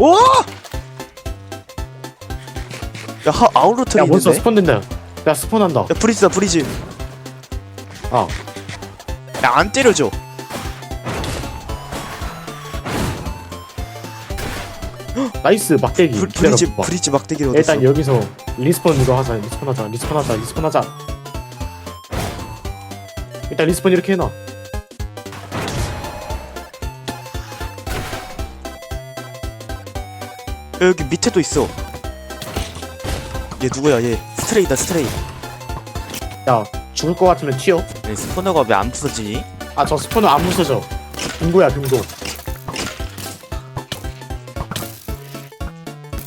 오! 야 하, 아웃로트 야 있는데? 몬스터 스폰 된다. 야 스폰한다. 야 브리즈다 브리즈. 아. 야 안 때려줘. 나이스 막대기. 브리, 브리즈 기다려봐. 브리즈 얻었어 일단 여기서 리스폰 이거 하자 리스폰 하자 리스폰 하자 리스폰 하자. 일단 리스폰 이렇게 해놔 여기 밑에도 있어 얘 누구야 얘 스트레이다 스트레이 야 죽을 것 같으면 튀어 얘 스포너가 왜 안 부서지니? 아 저 스폰은 안 부서져 금고야 금고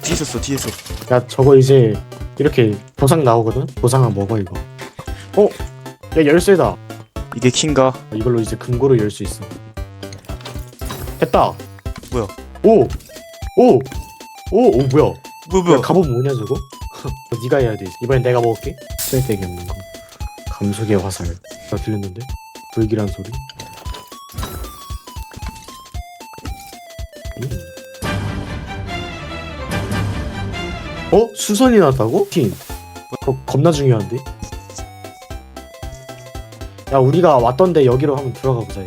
뒤에서 써 뒤에서 야 저거 이제 이렇게 보상 나오거든 보상은 먹어 이거 어? 야 열쇠다 이게 킹가? 이걸로 이제 금고를 열 수 있어 됐다 뭐야? 오! 오! 오! 오 뭐야 뭐야 야 갑옷 뭐냐 저거? 저 네가 해야 돼 이번엔 내가 먹을게 쓸데기 없는 거 감속의 화살 나 들렸는데? 불길한 소리 음. 어? 수선이 났다고? 킹 그거 겁나 중요한데? 야 우리가 왔던데 여기로 한번 들어가 보자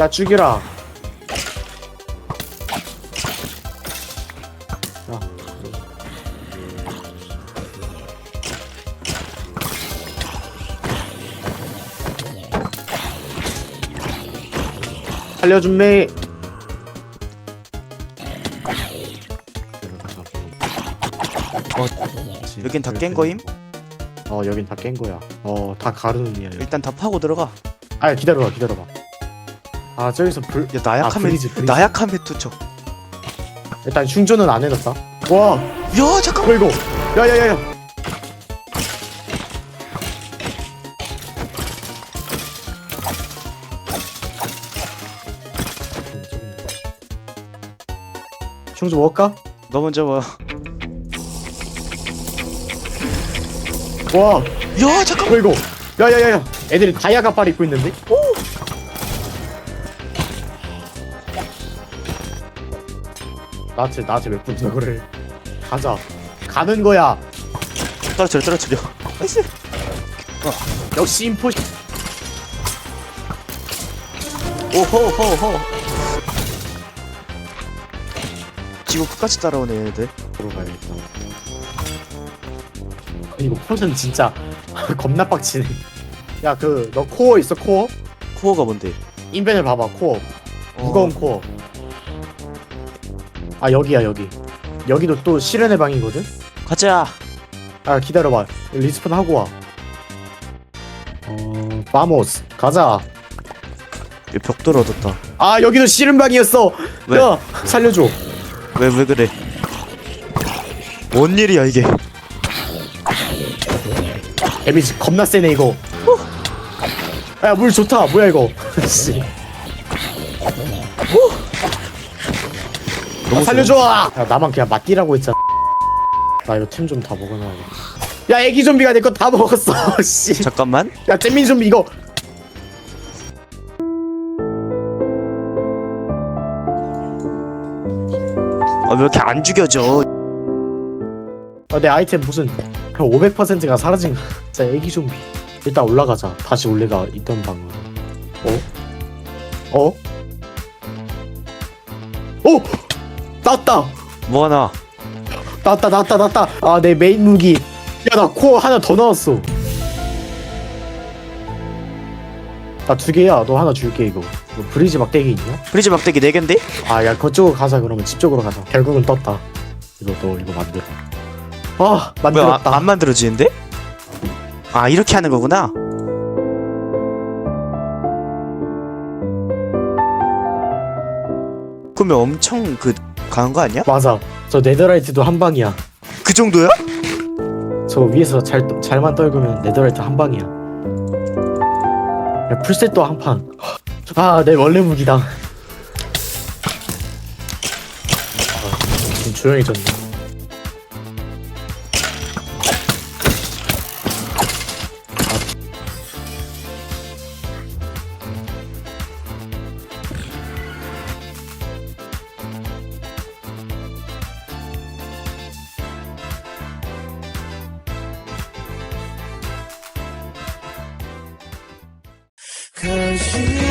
야 죽여라. 야 살려준매. 여긴 다 깬 거임? 어 여긴 다 깬 거야. 어 다 가르는 이야. 일단 다 파고 들어가. 아 기다려봐 기다려봐 아 저기서 불 야 나약함에 브리즈, 브리즈. 나약함에 투척. 일단 충전은 안 해놨다. 와! 야 잠깐 어 이거 야야야야. 충전 먹을까? 너 먼저 와. 와! 야 잠깐 어 이거 야야야야. 애들이 다이아 가발 입고 있는데? 나한테 나한테 몇 분이야 그래 가자 가는 거야 떨어뜨려 떨어뜨려. 나이스. 역시 인포 오호호호. 지구 끝까지 따라오네 얘네들. 보러 가야겠다 이거 포션 진짜 겁나 빡치네 야 그 너 코어 있어 코어? 코어가 뭔데? 인벤을 봐봐 코어 무거운 코어 아 여기야 여기 여기도 또 실현의 방이거든? 가자. 아 기다려봐 리스폰 하고 와 어... 바모스 가자 얘 벽돌 얻었다. 아 여기도 실현 방이었어 왜? 야 살려줘 왜 왜 그래? 뭔 일이야 이게? 데미지 겁나 세네 이거 야물 좋다 뭐야 이거 씨. 아, 살려줘! 야 나만 그냥 맞디라고 했잖아. 나 이거 템 좀 다 먹어놔야겠다. 야 애기 좀비가 내 거 다 먹었어. 씨야 잠깐만. 잼민 좀비 이거. 아 왜 이렇게 안 죽여져? 아, 내 아이템 무슨 500%가 사라진 거. 진짜 애기 좀비. 일단 올라가자. 다시 원래가 있던 방으로. 어? 어? 오! 나왔다. 뭐 하나? 나왔다 나왔다 나왔다. 아 내 메인 무기. 야 나 코어 하나 더 나왔어. 나 두 개야. 너 하나 줄게 이거. 너 브리즈 막대기 있냐? 프리즈 막대기 4 개인데? 아야 그쪽으로 가자 그러면. 집 쪽으로 가자. 결국은 떴다. 이거 너 이거 만들어. 아 뭐야 만들었다. 아, 안 만들어지는데? 아 이렇게 하는 거구나. 그러면 엄청 그 강한 거 아니야? 맞아 저 네더라이트도 한 방이야 그 정도야? 저 위에서 잘 떠- 잘만 떨구면 네더라이트 한 방이야 야 풀셋도 한 판 아 내 원래 무기다 아, 조용해졌네. 继